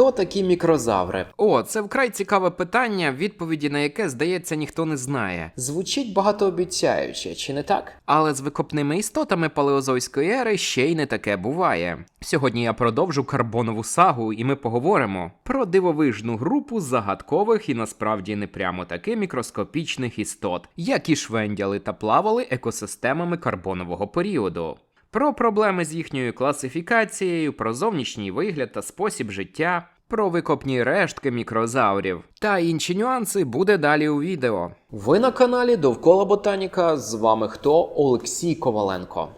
Хто такі мікрозаври? О, це вкрай цікаве питання, відповіді на яке, здається, ніхто не знає. Звучить багатообіцяюче, чи не так? Але з викопними істотами палеозойської ери ще й не таке буває. Сьогодні я продовжу карбонову сагу, і ми поговоримо про дивовижну групу загадкових і насправді не прямо таки мікроскопічних істот, які швендяли та плавали екосистемами карбонового періоду. Про проблеми з їхньою класифікацією, про зовнішній вигляд та спосіб життя, про викопні рештки мікрозаврів та інші нюанси буде далі у відео. Ви на каналі Довкола Ботаніка. З вами хто? Олексій Коваленко.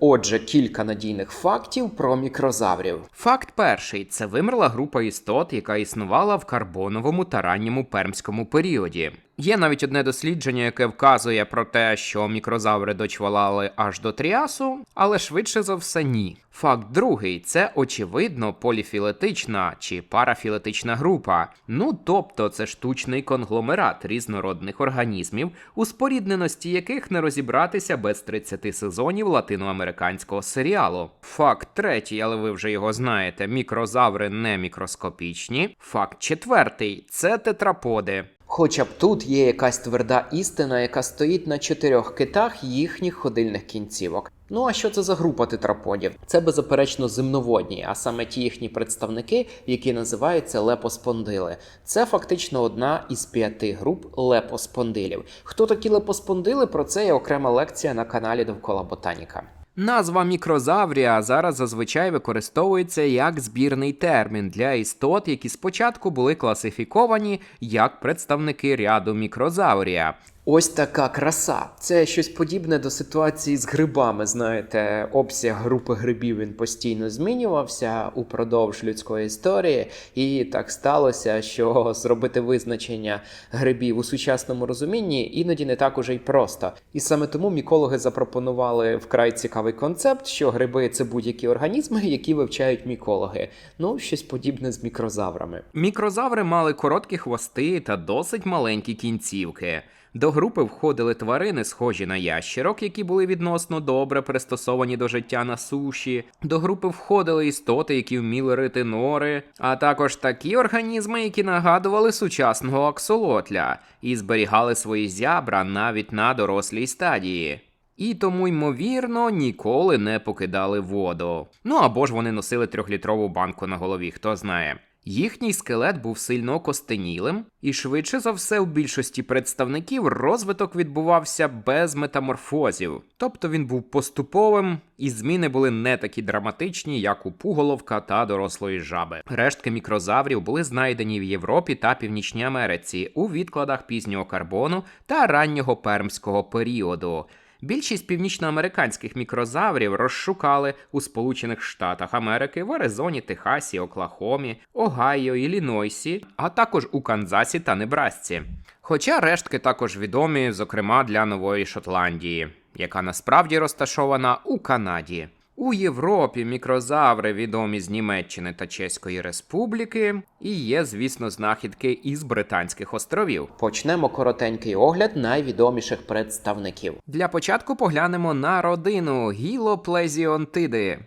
Отже, кілька надійних фактів про мікрозаврів. Факт перший це вимерла група істот, яка існувала в карбоновому та ранньому пермському періоді. Є навіть одне дослідження, яке вказує про те, що мікрозаври дочвалали аж до тріасу, але швидше за все ні. Факт другий це очевидно поліфілетична чи парафілетична група. Ну тобто це штучний конгломерат різнородних організмів, у спорідненості яких не розібратися без 30 сезонів латиноамериканського серіалу. Факт третій, але ви вже його знаєте: мікрозаври не мікроскопічні. Факт четвертий це тетраподи. Хоча б тут є якась тверда істина, яка стоїть на чотирьох китах їхніх ходильних кінцівок. Ну а що це за група тетраподів? Це беззаперечно земноводні, а саме ті їхні представники, які називаються лепоспондили. Це фактично одна із п'яти груп лепоспондилів. Хто такі лепоспондили? Про це є окрема лекція на каналі Довкола Ботаніка. Назва мікрозаврія зараз зазвичай використовується як збірний термін для істот, які спочатку були класифіковані як представники ряду мікрозаврія. Ось така краса. Це щось подібне до ситуації з грибами. Знаєте, обсяг групи грибів він постійно змінювався упродовж людської історії, і так сталося, що зробити визначення грибів у сучасному розумінні іноді не так уже й просто. І саме тому мікологи запропонували вкрай цікавий концепт, що гриби це будь-які організми, які вивчають мікологи. Ну, щось подібне з мікрозаврами. Мікрозаври мали короткі хвости та досить маленькі кінцівки. До групи входили тварини, схожі на ящерок, які були відносно добре пристосовані до життя на суші. До групи входили істоти, які вміли рити нори, а також такі організми, які нагадували сучасного аксолотля і зберігали свої зябра навіть на дорослій стадії. І тому, ймовірно, ніколи не покидали воду. Ну або ж вони носили трьохлітрову банку на голові, хто знає. Їхній скелет був сильно костенілим, і швидше за все, у більшості представників розвиток відбувався без метаморфозів, тобто він був поступовим, і зміни були не такі драматичні, як у пуголовка та дорослої жаби. Рештки мікрозаврів були знайдені в Європі та Північній Америці у відкладах пізнього карбону та раннього пермського періоду. Більшість північноамериканських мікрозаврів розшукали у Сполучених Штатах Америки, в Аризоні, Техасі, Оклахомі, Огайо, Іллінойсі, а також у Канзасі та Небрасці. Хоча рештки також відомі, зокрема для Нової Шотландії, яка насправді розташована у Канаді. У Європі мікрозаври відомі з Німеччини та Чеської Республіки, і є, звісно, знахідки із Британських островів. Почнемо коротенький огляд найвідоміших представників. Для початку поглянемо на родину гілоплезіонтиди.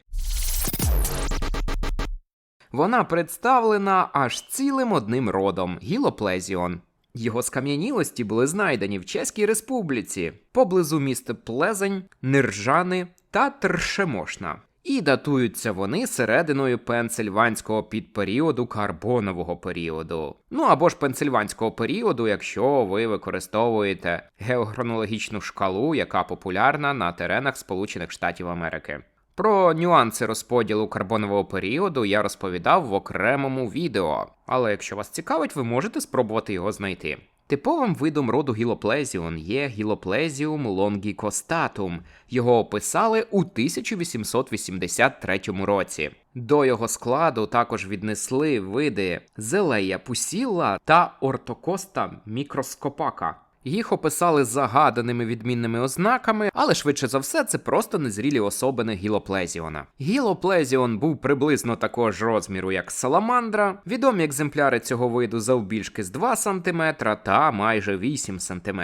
Вона представлена аж цілим одним родом гілоплезіон. Його скам'янілості були знайдені в Чеській Республіці поблизу міста Плезень, Ниржани та Тршемошна. І датуються вони серединою пенсильванського підперіоду карбонового періоду. Ну або ж пенсильванського періоду, якщо ви використовуєте геохронологічну шкалу, яка популярна на теренах Сполучених Штатів Америки. Про нюанси розподілу карбонового періоду я розповідав в окремому відео, але якщо вас цікавить, ви можете спробувати його знайти. Типовим видом роду гілоплезіон є гілоплезіум лонгікостатум. Його описали у 1883 році. До його складу також віднесли види зелея пусілла та ортокоста мікроскопака. Їх описали загаданими відмінними ознаками, але швидше за все це просто незрілі особини гілоплезіона. Гілоплезіон був приблизно такого ж розміру, як саламандра. Відомі екземпляри цього виду завбільшки з 2 см та майже 8 см.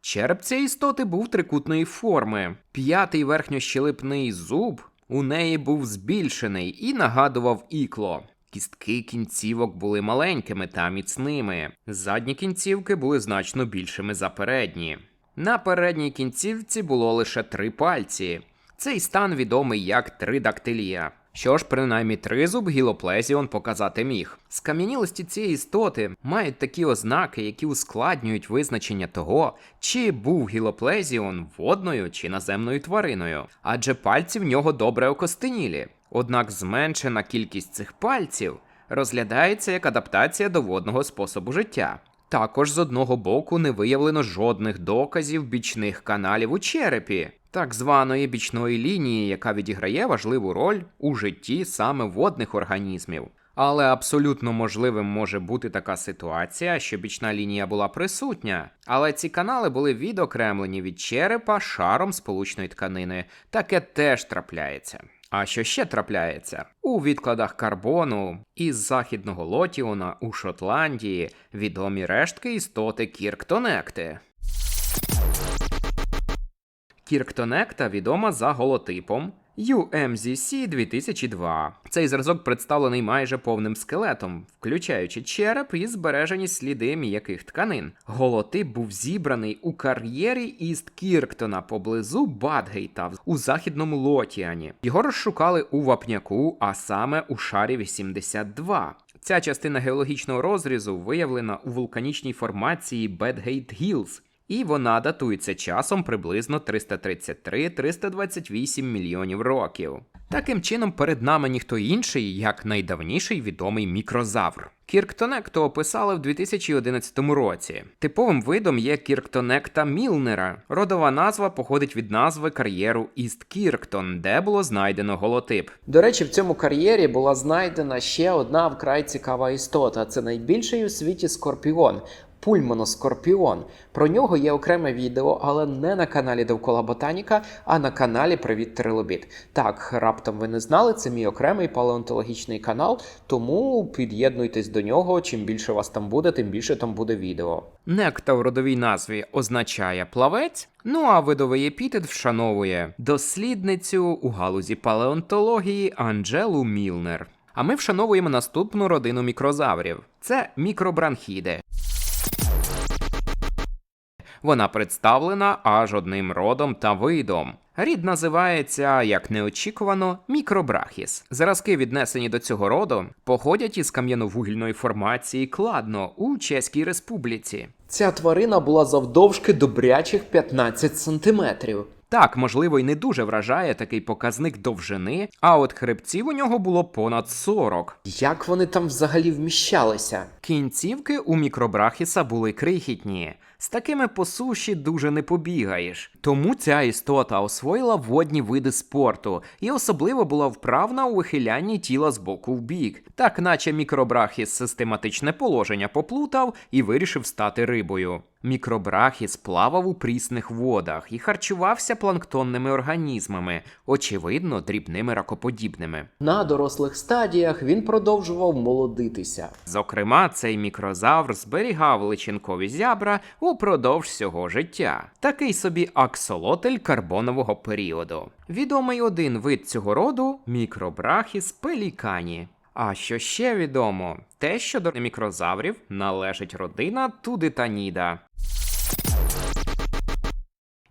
Череп цієї істоти був трикутної форми. П'ятий верхньощелепний зуб у неї був збільшений і нагадував ікло. Кістки кінцівок були маленькими та міцними. Задні кінцівки були значно більшими за передні. На передній кінцівці було лише три пальці. Цей стан відомий як тридактилія. Що ж, принаймні тризуб гілоплезіон показати міг. Скам'янілості цієї істоти мають такі ознаки, які ускладнюють визначення того, чи був гілоплезіон водною чи наземною твариною, адже пальці в нього добре окостенілі. Однак зменшена кількість цих пальців розглядається як адаптація до водного способу життя. Також з одного боку не виявлено жодних доказів бічних каналів у черепі, так званої бічної лінії, яка відіграє важливу роль у житті саме водних організмів. Але абсолютно можливим може бути така ситуація, що бічна лінія була присутня, але ці канали були відокремлені від черепа шаром сполучної тканини. Таке теж трапляється. А що ще трапляється? У відкладах карбону із західного лотіона у Шотландії відомі рештки істоти кірктонекти. Кірктонекта відома за голотипом UMZC 2002. Цей зразок представлений майже повним скелетом, включаючи череп і збережені сліди м'яких тканин. Голотип був зібраний у кар'єрі Іст Кірктона поблизу Бадгейта у західному Лотіані. Його розшукали у вапняку, а саме у шарі 82. Ця частина геологічного розрізу виявлена у вулканічній формації Бедгейт Гілз, і вона датується часом приблизно 333-328 мільйонів років. Таким чином, перед нами ніхто інший, як найдавніший відомий мікрозавр. Кірктонекту описали в 2011 році. Типовим видом є Кірктонекта Мілнера. Родова назва походить від назви кар'єру Іст Кірктон, де було знайдено голотип. До речі, в цьому кар'єрі була знайдена ще одна вкрай цікава істота. Це найбільший у світі скорпіон. Пульмоноскорпіон. Про нього є окреме відео, але не на каналі Довкола Ботаніка, а на каналі Привіт Трилобіт. Так, раптом ви не знали, це мій окремий палеонтологічний канал, тому під'єднуйтесь до нього. Чим більше вас там буде, тим більше там буде відео. Некта в родовій назві означає плавець, ну а видовий епітет вшановує дослідницю у галузі палеонтології Анджелу Мілнер. А ми вшановуємо наступну родину мікрозаврів. Це мікробранхіди. Вона представлена аж одним родом та видом. Рід називається, як неочікувано, мікробрахіс. Зразки, віднесені до цього роду, походять із кам'яновугільної формації Кладно у Чеській Республіці. Ця тварина була завдовжки добрячих 15 сантиметрів. Так, можливо, й не дуже вражає такий показник довжини, а от хребців у нього було понад 40. Як вони там взагалі вміщалися? Кінцівки у мікробрахіса були крихітні. З такими по суші дуже не побігаєш. Тому ця істота освоїла водні види спорту і особливо була вправна у вихилянні тіла з боку в бік, так наче мікробрахіс систематичне положення поплутав і вирішив стати рибою. Мікробрахіс плавав у прісних водах і харчувався планктонними організмами, очевидно, дрібними ракоподібними. На дорослих стадіях він продовжував молодитися. Зокрема, цей мікрозавр зберігав личинкові зябра упродовж всього життя. Такий собі аксолотль карбонового періоду. Відомий один вид цього роду мікробрахіс пелікані. А що ще відомо? Те, що до мікрозаврів належить родина Тудитаніда.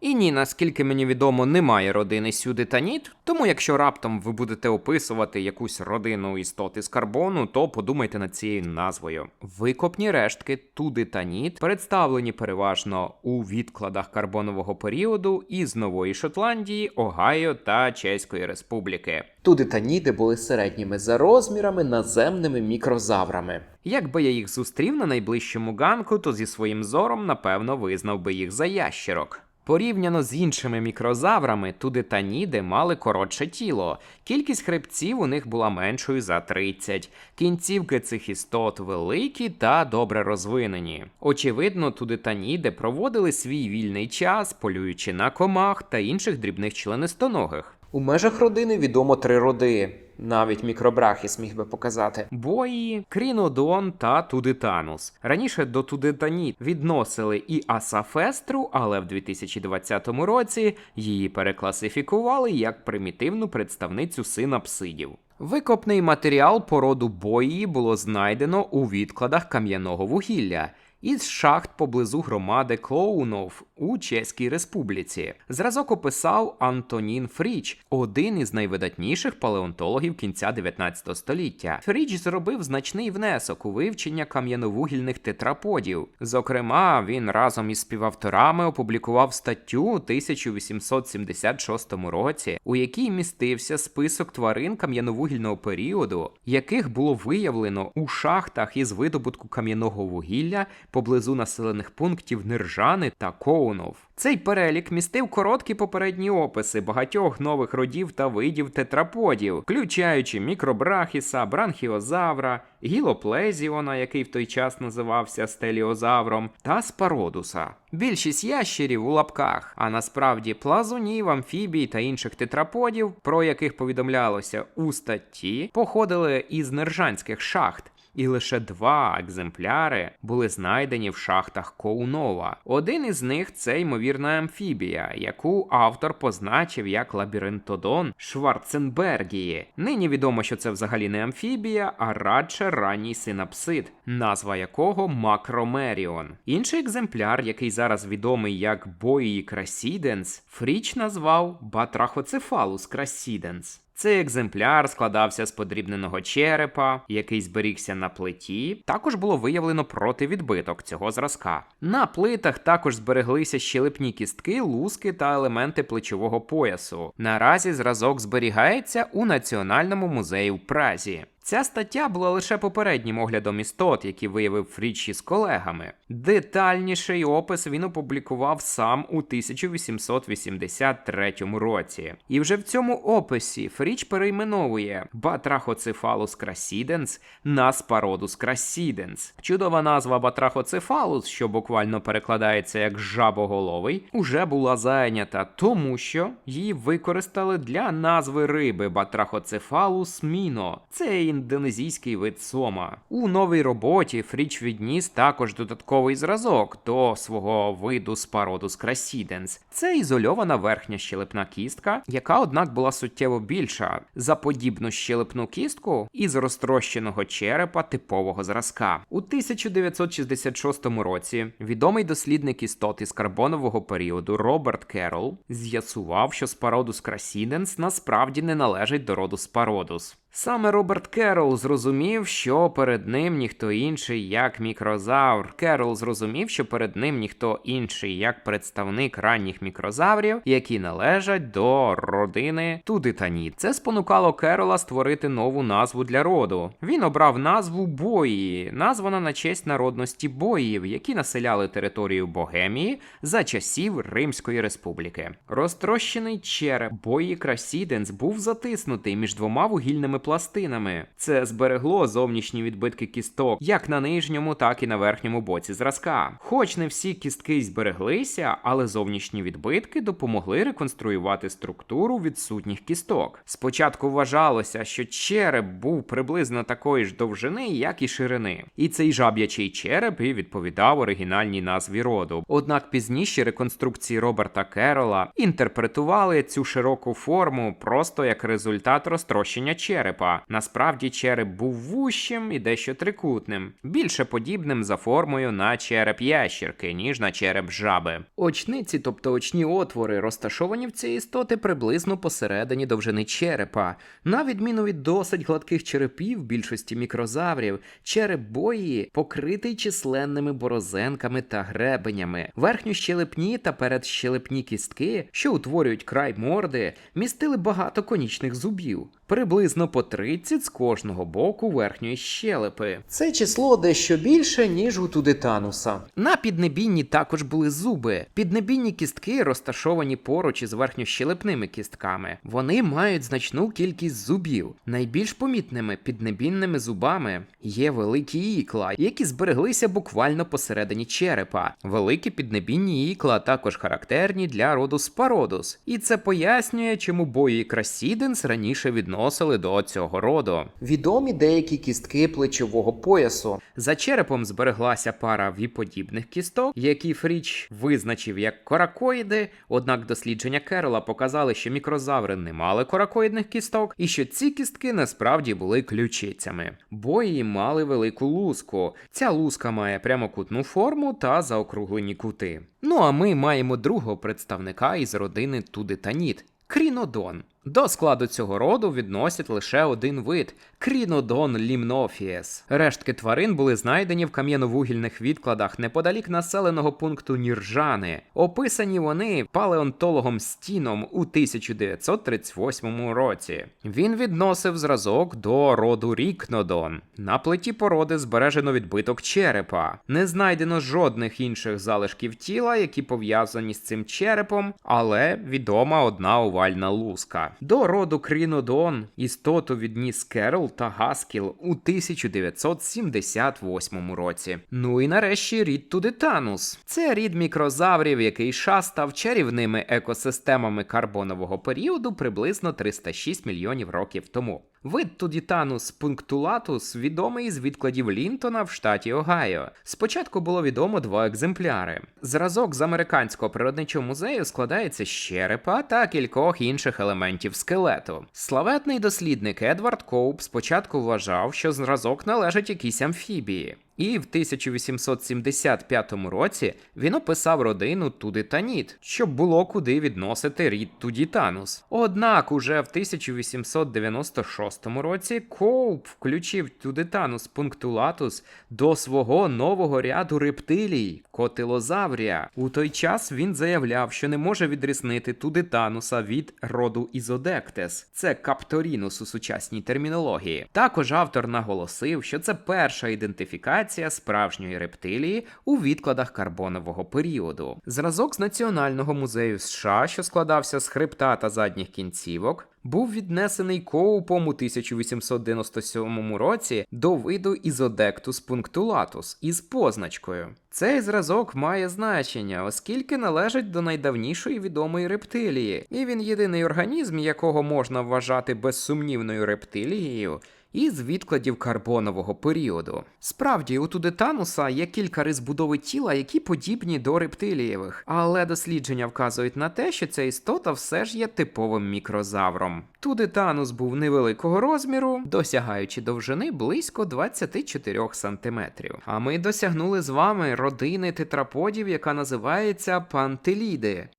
І ні, наскільки мені відомо, немає родини Сюдитаніт, тому якщо раптом ви будете описувати якусь родину істоти з карбону, то подумайте над цією назвою. Викопні рештки Тудитаніт представлені переважно у відкладах карбонового періоду із Нової Шотландії, Огайо та Чеської Республіки. Тудитаніди були середніми за розмірами наземними мікрозаврами. Якби я їх зустрів на найближчому ганку, то зі своїм зором напевно визнав би їх за ящерок. Порівняно з іншими мікрозаврами, тудетаніди мали коротше тіло. Кількість хребців у них була меншою за 30. Кінцівки цих істот великі та добре розвинені. Очевидно, тудетаніди проводили свій вільний час, полюючи на комах та інших дрібних членистоногих. У межах родини відомо три роди. Навіть мікробрахіс міг би показати. Бої, Крінодон та Тудитанус. Раніше до Тудитаніт відносили і Асафестру, але в 2020 році її перекласифікували як примітивну представницю синапсидів. Викопний матеріал породу бої було знайдено у відкладах кам'яного вугілля. Із шахт поблизу громади Клоунов у Чеській Республіці. Зразок описав Антонін Фріч, один із найвидатніших палеонтологів кінця 19 століття. Фріч зробив значний внесок у вивчення кам'яновугільних тетраподів. Зокрема, він разом із співавторами опублікував статтю у 1876 році, у якій містився список тварин кам'яновугільного періоду, яких було виявлено у шахтах із видобутку кам'яного вугілля поблизу населених пунктів Нержани та Коунов. Цей перелік містив короткі попередні описи багатьох нових родів та видів тетраподів, включаючи мікробрахіса, бранхіозавра, гілоплезіона, який в той час називався стеліозавром, та спародуса. Більшість ящерів у лапках, а насправді плазунів, амфібій та інших тетраподів, про яких повідомлялося у статті, походили із нержанських шахт і лише два екземпляри були знайдені в шахтах Коунова. Один із них це ймовірна амфібія, яку автор позначив як лабіринтодон Шварценбергії. Нині відомо, що це взагалі не амфібія, а радше ранній синапсид, назва якого Макромеріон. Інший екземпляр, який зараз відомий як Боїї красіденс, Фріч назвав Батрахоцефалус красіденс. Цей екземпляр складався з подрібненого черепа, який зберігся на плиті. Також було виявлено противідбиток цього зразка. На плитах також збереглися щелепні кістки, луски та елементи плечового поясу. Наразі зразок зберігається у Національному музеї в Празі. Ця стаття була лише попереднім оглядом істот, які виявив Фріч із колегами. Детальніший опис він опублікував сам у 1883 році. І вже в цьому описі Фріч перейменовує Батрахоцефалус красіденс на Спародус красіденс. Чудова назва Батрахоцефалус, що буквально перекладається як жабоголовий, уже була зайнята, тому що її використали для назви риби Батрахоцефалус міно. Це індонезійський вид сома. У новій роботі Фріч відніс також додатковий зразок до свого виду Спародус красіденс. Це ізольована верхня щелепна кістка, яка, однак, була суттєво більша за подібну щелепну кістку із розтрощеного черепа типового зразка. У 1966 році відомий дослідник істот із карбонового періоду Роберт Керол з'ясував, що Спародус красіденс насправді не належить до роду Спародус. Саме Роберт Керол зрозумів, що перед ним ніхто інший як мікрозавр. Керол зрозумів, що перед ним ніхто інший як представник ранніх мікрозаврів, які належать до родини Тудитаніт. Це спонукало Керола створити нову назву для роду. Він обрав назву Бої, названа на честь народності боїв, які населяли територію Богемії за часів Римської республіки. Розтрощений череп бої Красіденс був затиснутий між двома вугільними пластинами. Це зберегло зовнішні відбитки кісток як на нижньому, так і на верхньому боці зразка. Хоч не всі кістки збереглися, але зовнішні відбитки допомогли реконструювати структуру відсутніх кісток. Спочатку вважалося, що череп був приблизно такої ж довжини, як і ширини, і цей жаб'ячий череп і відповідав оригінальній назві роду. Однак пізніші реконструкції Роберта Керола інтерпретували цю широку форму просто як результат розтрощення черепа. Насправді череп був вущим і дещо трикутним, більше подібним за формою на череп ящірки, ніж на череп жаби. Очниці, тобто очні отвори, розташовані в цій істоти приблизно посередині довжини черепа. На відміну від досить гладких черепів більшості мікрозаврів, череп бої покритий численними борозенками та гребенями. Верхньощелепні та передщелепні кістки, що утворюють край морди, містили багато конічних зубів. Приблизно по 30 з кожного боку верхньої щелепи. Це число дещо більше, ніж у Тудетануса. На піднебінні також були зуби. Піднебінні кістки розташовані поруч із верхньощелепними кістками. Вони мають значну кількість зубів. Найбільш помітними піднебінними зубами є великі ікла, які збереглися буквально посередині черепа. Великі піднебінні ікла також характерні для роду спародус, і це пояснює, чому бої красіденс раніше відносили до цього роду. Відомі деякі кістки плечового поясу. За черепом збереглася пара віподібних кісток, які Фріч визначив як коракоїди, однак дослідження Керла показали, що мікрозаври не мали коракоїдних кісток, і що ці кістки насправді були ключицями. Бої мали велику луску. Ця луска має прямокутну форму та заокруглені кути. Ну а ми маємо другого представника із родини Тудетаніт Крінодон. До складу цього роду відносять лише один вид Крінодон лімнофіес. Рештки тварин були знайдені в кам'яновугільних відкладах неподалік населеного пункту Ніржани. Описані вони палеонтологом Стіном у 1938 році. Він відносив зразок до роду Рікнодон. На плиті породи збережено відбиток черепа. Не знайдено жодних інших залишків тіла, які пов'язані з цим черепом, але відома одна овальна луска. До роду Крінодон істоту відніс Керол та Гаскіл у 1978 році. Ну і нарешті рід Тудитанус. Це рід мікрозаврів, який шастав чарівними екосистемами карбонового періоду приблизно 306 мільйонів років тому. Вид Тудітанус пунктулатус відомий з відкладів Лінтона в штаті Огайо. Спочатку було відомо два екземпляри. Зразок з американського природничого музею складається з черепа та кількох інших елементів скелету. Славетний дослідник Едвард Коуп спочатку вважав, що зразок належить якійсь амфібії. І в 1875 році він описав родину Тудитаніт, щоб було куди відносити рід Тудітанус. Однак уже в 1896 році Коуп включив Тудитанус пунктулатус до свого нового ряду рептилій котилозаврія. У той час він заявляв, що не може відрізнити Тудитануса від роду Ізодектес. Це капторінус у сучасній термінології. Також автор наголосив, що це перша ідентифікація справжньої рептилії у відкладах карбонового періоду. Зразок з Національного музею США, що складався з хребта та задніх кінцівок, був віднесений Коупом у 1897 році до виду Ізодектус пунктулатус із позначкою. Цей зразок має значення, оскільки належить до найдавнішої відомої рептилії, і він єдиний організм, якого можна вважати безсумнівною рептилією. Із відкладів карбонового періоду. Справді, у Тудетануса є кілька рис будови тіла, які подібні до рептилієвих, але дослідження вказують на те, що ця істота все ж є типовим мікрозавром. Тудетанус був невеликого розміру, досягаючи довжини близько 24 см. А ми досягнули з вами родини тетраподів, яка називається пантеліди.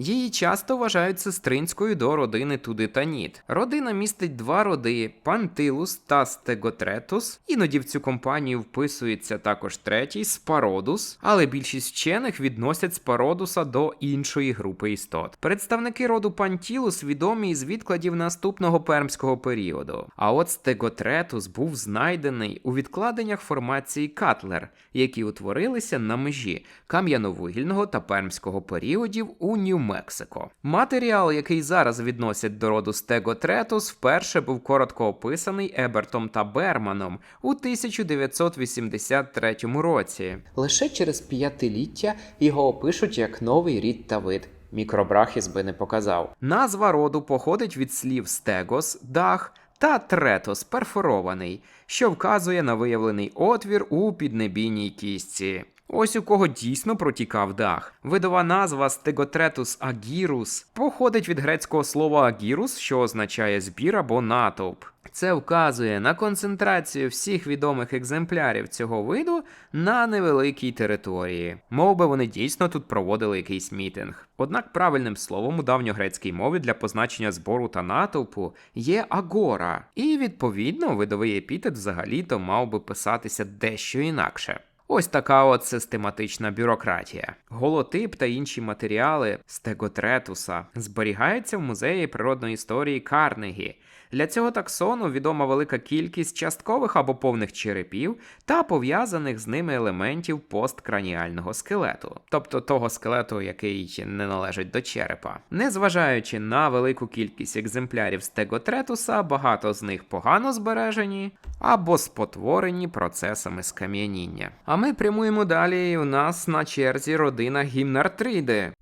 Її часто вважають сестринською до родини Тудитаніт. Родина містить два роди Пантилус та Стеготретус. Іноді в цю компанію вписується також третій Спародус, але більшість вчених відносять Спародуса до іншої групи істот. Представники роду Пантілус відомі із відкладів наступного пермського періоду. А от Стеготретус був знайдений у відкладеннях формації Катлер, які утворилися на межі кам'яновугільного та пермського періодів у Нью-Мексико. Матеріал, який зараз відносять до роду Стеготретус, вперше був коротко описаний Ебертом та Берманом у 1983 році. Лише через п'ятиліття його опишуть як новий рід та вид. Мікробрахіс би не показав. Назва роду походить від слів стегос дах та третос перфорований, що вказує на виявлений отвір у піднебійній кістці. Ось у кого дійсно протікав дах. Видова назва Стеготретус агірус походить від грецького слова агірус, що означає збір або натовп. Це вказує на концентрацію всіх відомих екземплярів цього виду на невеликій території. Мов би вони дійсно тут проводили якийсь мітинг. Однак правильним словом у давньогрецькій мові для позначення збору та натовпу є агора, і відповідно видовий епітет взагалі-то мав би писатися дещо інакше. Ось така от систематична бюрократія. Голотип та інші матеріали стеготретуса зберігаються в музеї природної історії Карнегі. Для цього таксону відома велика кількість часткових або повних черепів та пов'язаних з ними елементів посткраніального скелету, тобто того скелету, який не належить до черепа. Незважаючи на велику кількість екземплярів стеготретуса, багато з них погано збережені або спотворені процесами скам'яніння. А ми прямуємо далі. У нас на черзі родина гімнартриди.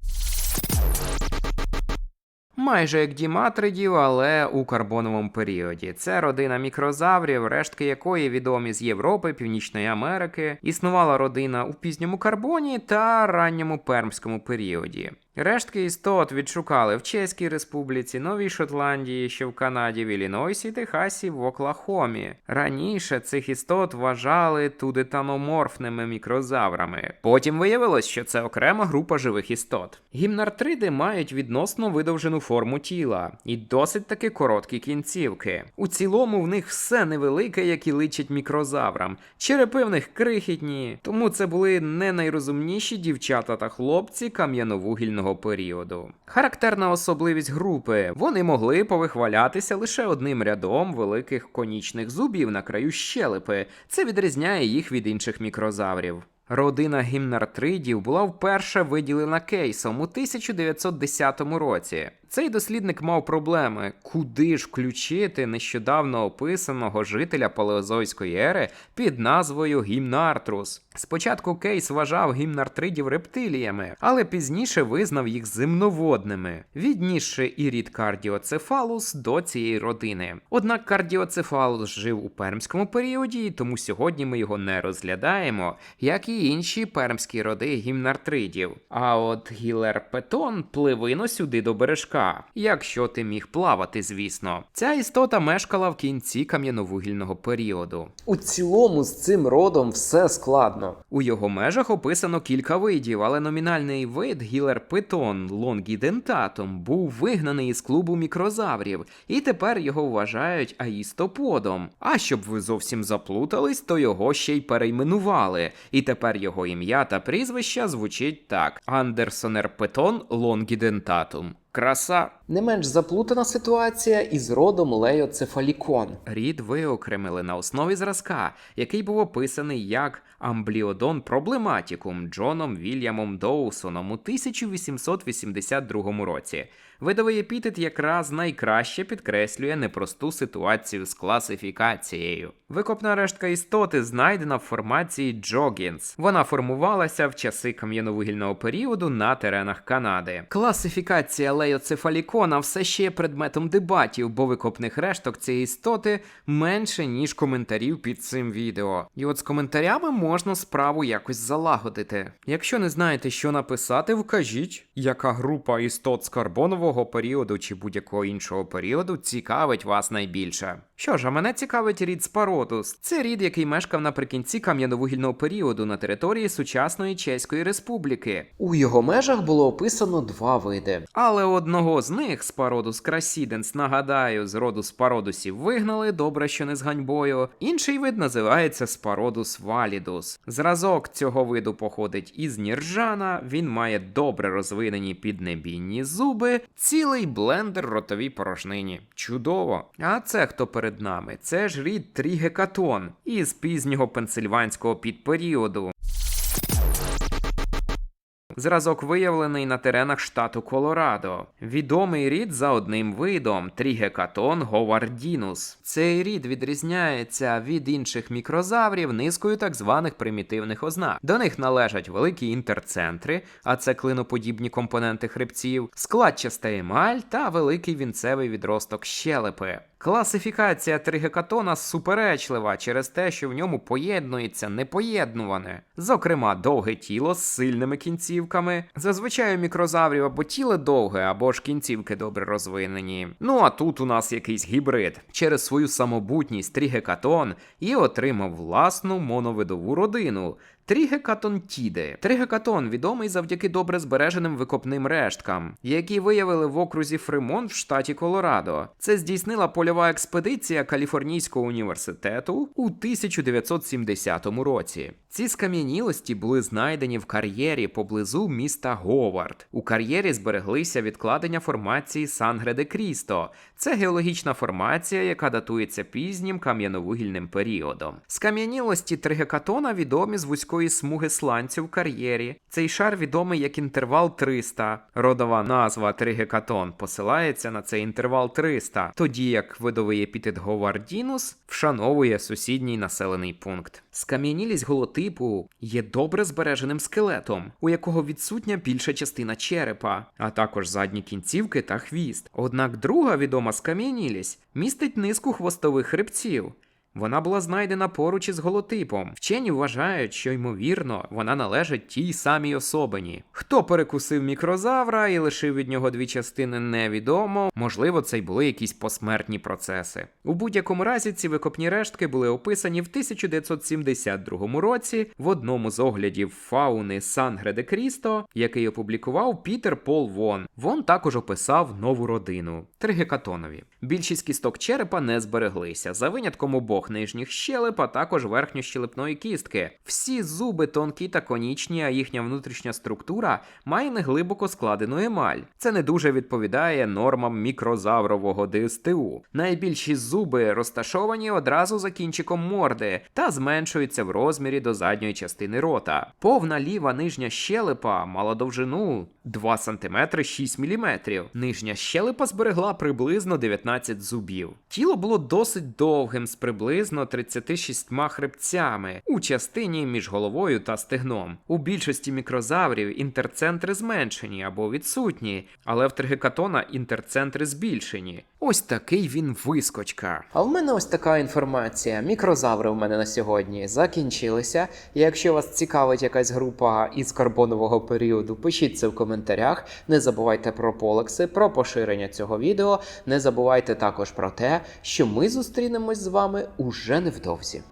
Майже як діматридів, але у карбоновому періоді. Це родина мікрозаврів, рештки якої відомі з Європи, Північної Америки. Існувала родина у пізньому карбоні та ранньому пермському періоді. Рештки істот відшукали в Чеській Республіці, Новій Шотландії, що в Канаді, в Іллінойсі, Техасі, в Оклахомі. Раніше цих істот вважали тудетаноморфними мікрозаврами. Потім виявилось, що це окрема група живих істот. Гімнартриди мають відносно видовжену форму тіла і досить таки короткі кінцівки. У цілому в них все невелике, як і личить мікрозаврам. Черепи в них крихітні, тому це були не найрозумніші дівчата та хлопці кам'яновугільного періоду. Характерна особливість групи: вони могли повихвалятися лише одним рядом великих конічних зубів на краю щелепи. Це відрізняє їх від інших мікрозаврів. Родина гімнартридів була вперше виділена кейсом у 1910 році. Цей дослідник мав проблеми, куди ж включити нещодавно описаного жителя палеозойської ери під назвою гімнартрус. Спочатку Кейс вважав гімнартридів рептиліями, але пізніше визнав їх земноводними, віднісши і рід кардіоцефалус до цієї родини. Однак кардіоцефалус жив у пермському періоді, тому сьогодні ми його не розглядаємо, як і інші пермські роди гімнартридів. А от гілерпетон пливино сюди до бережка, якщо ти міг плавати, звісно. Ця істота мешкала в кінці кам'яновугільного періоду. У цілому з цим родом все складно. У його межах описано кілька видів, але номінальний вид гілерпитон лонгідентатум був вигнаний із клубу мікрозаврів, і тепер його вважають аїстоподом. А щоб ви зовсім заплутались, то його ще й перейменували. І тепер його ім'я та прізвище звучить так: Андерсонер Петон лонгідентатум. Краса. Не менш заплутана ситуація із родом леоцефалікон. Рід виокремили на основі зразка, який був описаний як амбліодон проблематікум Джоном Вільямом Доусоном у 1882 році. Видовий епітет якраз найкраще підкреслює непросту ситуацію з класифікацією. Викопна рештка істоти знайдена в формації Джогінс. Вона формувалася в часи кам'яновугільного періоду на теренах Канади. Класифікація леоцефалікона все ще є предметом дебатів, бо викопних решток цієї істоти менше, ніж коментарів під цим відео. І от з коментарями можна справу якось залагодити. Якщо не знаєте, що написати, вкажіть, яка група істот з карбонового періоду чи будь-якого іншого періоду цікавить вас найбільше. Що ж, а мене цікавить рід Спаротус. Це рід, який мешкав наприкінці кам'яновугільного періоду на території сучасної Чеської Республіки. У його межах було описано два види. Але одного з них, Спародус красіденс, нагадаю, з роду Спародусів вигнали, добре, що не з ганьбою. Інший вид називається Спародус валідус. Зразок цього виду походить із Ніржана, він має добре розвинені піднебінні зуби, цілий блендер ротовій порожнині. Чудово! А це хто перед нами? Це ж рід Трігекатон із пізнього пенсильванського підперіоду. Зразок виявлений на теренах штату Колорадо. Відомий рід за одним видом трігекатон говардінус. Цей рід відрізняється від інших мікрозаврів низкою так званих примітивних ознак. До них належать великі інтерцентри, а це клиноподібні компоненти хребців, складчаста емаль та великий вінцевий відросток щелепи. Класифікація тригекатона суперечлива через те, що в ньому поєднується непоєднуване. Зокрема, довге тіло з сильними кінцівками. Зазвичай у мікрозаврів або тіло довге, або ж кінцівки добре розвинені. Ну а тут у нас якийсь гібрид. Через свою самобутність тригекатон і отримав власну моновидову родину. Трігекатонтіди. Тригекатон відомий завдяки добре збереженим викопним решткам, які виявили в окрузі Фримонт в штаті Колорадо. Це здійснила польова експедиція Каліфорнійського університету у 1970 році. Ці скам'янілості були знайдені в кар'єрі поблизу міста Говард. У кар'єрі збереглися відкладення формації Сангре де Крісто. Це геологічна формація, яка датується пізнім кам'яновугільним періодом. Скам'янілості тригекатона відомі з вузької смуги сланцю в кар'єрі. Цей шар відомий як інтервал 300. Родова назва тригекатон посилається на цей інтервал 300, тоді як видовий епітет Говардінус вшановує сусідній населений пункт. Скам'янілість голотипу є добре збереженим скелетом, у якого відсутня більша частина черепа, а також задні кінцівки та хвіст. Однак друга відома скам'янілість містить низку хвостових хребців. Вона була знайдена поруч із голотипом. Вчені вважають, що ймовірно вона належить тій самій особині. Хто перекусив мікрозавра і лишив від нього дві частини, невідомо. Можливо, це й були якісь посмертні процеси. У будь-якому разі ці викопні рештки були описані в 1972 році в одному з оглядів фауни Сангре де Крісто, який опублікував Пітер Пол Вон. Вон також описав нову родину тригекатонові. Більшість кісток черепа не збереглися, за винятком обох нижніх щелеп, а також верхньощелепної кістки. Всі зуби тонкі та конічні, а їхня внутрішня структура має неглибоко складену емаль. Це не дуже відповідає нормам мікрозаврового ДСТУ. Найбільші зуби розташовані одразу за кінчиком морди та зменшуються в розмірі до задньої частини рота. Повна ліва нижня щелепа мала довжину 2 см 6 мм. Нижня щелепа зберегла приблизно 19 зубів. Тіло було досить довгим з приблизно 36 хребцями у частині між головою та стегном. У більшості мікрозаврів інтерцентри зменшені або відсутні, але в тригекатона інтерцентри збільшені. Ось такий він вискочка. А в мене ось така інформація. Мікрозаври в мене на сьогодні закінчилися. Якщо вас цікавить якась група із карбонового періоду, пишіть це в коментарях. Не забувайте про полекси, про поширення цього відео. Не забувайте також про те, що ми зустрінемось з вами уже невдовзі.